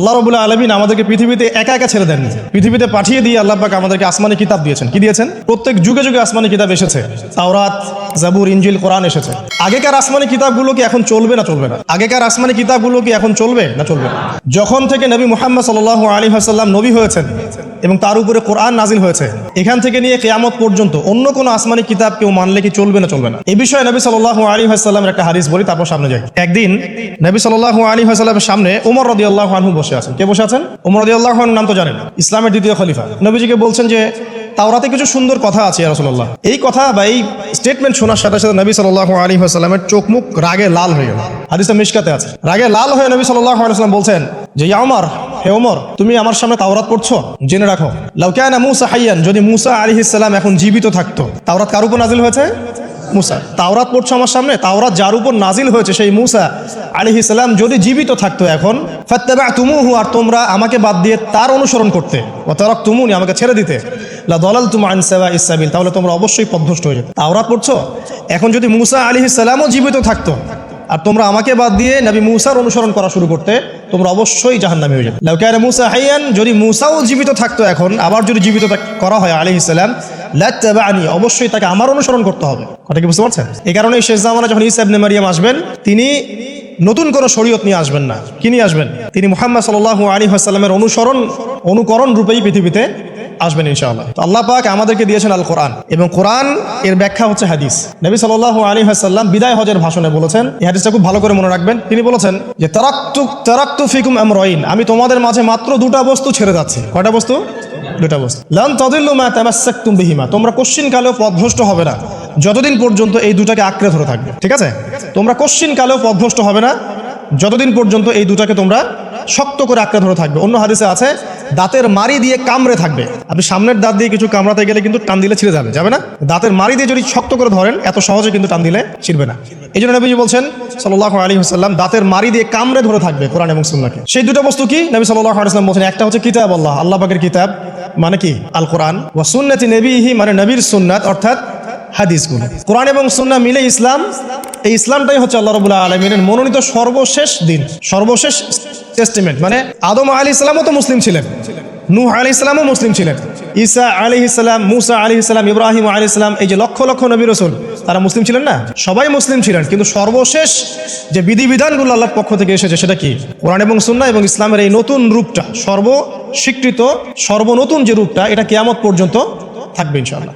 আল্লাহ রবুল্লাহ আলমিন আমাদেরকে পৃথিবীতে একা একা ছেড়ে দেননি। পৃথিবীতে পাঠিয়ে দিয়ে আল্লাহ পাক আমাদেরকে আসমানি কিতাব দিয়েছেন। কি দিয়েছেন? প্রত্যেক যুগে যুগে আসমানি কিতাব এসেছে। তাওরাত, জাবুর ইঞ্জিল কোরআন এসেছে। আগেকার আসমানি কিতাবগুলো কি এখন চলবে না চলবে না? আগেকার আসমানি কিতাবগুলো কি এখন চলবে না চলবে না? যখন থেকে নবী মুহাম্মদ সাল্লাহ আলী হাসাল্লাম নবী হয়েছেন এবং তার উপরে কোরআন নাজিল হয়েছে, এখান থেকে নিয়ে কেয়ামত পর্যন্ত অন্য কোনো আসমানি কিতাব কেউ মানলে কি চলবে না চলবে না? এই বিষয়ে নবী সাল্লাহ আলী হাসাল্লামের একটা হারিস বলি, তারপর সামনে যাই। একদিন নবী সাল্লাহ আলী হাসাল্লামের সামনে ওমর রদি আল্লাহ আনহু বসে। আছেন। কে বসে আছেন? ওমর রদি নাম তো জানেন ইসলামের দ্বিতীয় খলিফা। নবীজিকে বলছেন যে, তাওরাতে কিছু সুন্দর কথা আছে রসল্লাহ এই কথা বা এই স্টেটমেন্ট শোনার সাথে সাথে নবী সাল্লাহ আলী হাসাল্লামের চোখ মুখ রাগে লাল হয়ে গেল। হাদিসটা মিশকাতে আছে। রাগে লাল হয়ে নবী সাল্লাহ আলাইসাল্লাম বলছেন যে, ইয়া ওমর হে ওমর তুমি আমার সামনে তাওরাত পড়ছো? জেনে রাখো। লাউকায়না মুসা হাইয়ান, যদি মুসা আলী ইসলাম এখন জীবিত থাকতো, তাওরাত কার উপর নাজিল হয়েছে? মুসা। তাওরাত পড়ছো আমার সামনে? তাওরাত যার উপর নাজিল হয়েছে সেই মুসা আলি ইসলাম যদি জীবিত থাকতো এখন ফাত্তাবা তুমুহু আর তোমরা আমাকে বাদ দিয়ে তার অনুসরণ করতে ও তারক তুমুনি আমাকে ছেড়ে দিতে লা দলাল তুম আনসাবা ইসাবিল তাহলে তোমরা অবশ্যই পদভস্ট হয়ে যাবে। তাওরাত পড়ছো? এখন যদি মুসা আলি ইসলামও জীবিত থাকতো আর তোমরা আমাকে বাদ দিয়ে নবী মুসার অনুসরণ করা শুরু করতে, তোমরা অবশ্যই জাহান্নামে হয়ে যাবে। লাউকায়না মুসা হাইয়ান, যদি মুসাও জীবিত থাকতো এখন, আবার যদি জীবিত করা হয় আলী ইসলাম লানি অবশ্যই তাকে আমার অনুসরণ করতে হবে। কথা কি বুঝতে পারছেন? এই কারণে শেষ জামানা যখন ইসা ইবনে মারিয়াম আসবেন, তিনি নতুন কোনো শরীয়ত নিয়ে আসবেন না। কি নিয়ে আসবেন? তিনি মুহাম্মদ সাল্লাল্লাহু আলী হাসাল্লামের অনুসরণ অনুকরণ রূপেই পৃথিবীতে আসবেন ইনশাআল্লাহ। তো আল্লাহ পাক আমাদেরকে দিয়েছেন আল কোরআন এবং কোরআন এর ব্যাখ্যা হচ্ছে হাদিস। নবী সাল্লাল্লাহু আলী হাসাল্লাম বিদায় হজের ভাষণে বলেছেন, এই হাদিসটা খুব ভালো করে মনে রাখবেন, তিনি বলেছেন যে, তারাক্তু তারাক্তু ফিকুম এম রইন আমি তোমাদের মাঝে মাত্র দুটা বস্তু ছেড়ে যাচ্ছি। কয়টা বস্তু? দুটা বস্তু। লান তাদিল্লু মা তামাসসাকতুম বিহিমা তোমরা কোশ্চিন কালেও পথভ্রষ্ট হবে না, যতদিন পর্যন্ত এই দুটাকে আঁকড়ে ধরে থাকবে। ঠিক আছে? তোমরা কোশ্চিন কালেও পথভ্রষ্ট হবে না, যতদিন পর্যন্ত এই দুটাকে তোমরা শক্ত করে আঁকড়ে ধরে থাকবে। অন্য হাদিসে আছে, দাঁতের মারি দিয়ে কামড়ে থাকবে। আপনি সামনের দাঁত দিয়ে কিছু কামড়াতে গেলে কিন্তু টান দিলে ছিঁড়ে যাবে। যাবে না? দাঁতের মারি দিয়ে যদি শক্ত করে ধরেন, এত সহজে কিন্তু টান দিলে ছিঁড়বে না। এই জন্য নবীজি বলছেন সাল্লাহ আলী হাসাল্লাম দাঁতের মারি দিয়ে কামড়ে ধরে থাকবে কোরআন এবং সুন্নাকে। সেই দুটো বস্তু কি? নবী সাল্লাহ আলাইসলাম বলছেন, একটা হচ্ছে কিতাব আল্লাহ আল্লাহ পাকের কিতাব মানে কি? আল কোরআন ওয়া সুন্নাতি নবীহি মানে নবীর সুন্নাত, অর্থাৎ হাদিসগুলো। কোরআন এবং সুন্না মিলে ইসলাম এই ইসলামটাই হচ্ছে আল্লাহ রবুল্লাহ আলমিনের মনোনীত সর্বশেষ দিন, সর্বশেষ টেস্টিমেন্ট মানে আদম আলী ইসলামও তো মুসলিম ছিলেন, নূহ আলী ইসলামও মুসলিম ছিলেন, ঈসা আলী ইসলাম মুসা আলী ইসলাম ইব্রাহিম আলী ইসলাম এই যে লক্ষ লক্ষ নবী রসুল, তারা মুসলিম ছিলেন না? সবাই মুসলিম ছিলেন, কিন্তু সর্বশেষ যে বিধিবিধানগুলো আল্লাহর পক্ষ থেকে এসেছে সেটা কি? কোরআন এবং সুন্না এবং ইসলামের এই নতুন রূপটা, সর্বস্বীকৃত, সর্বনতুন যে রূপটা, এটা কেয়ামত পর্যন্ত থাকবে ইনশাআল্লাহ।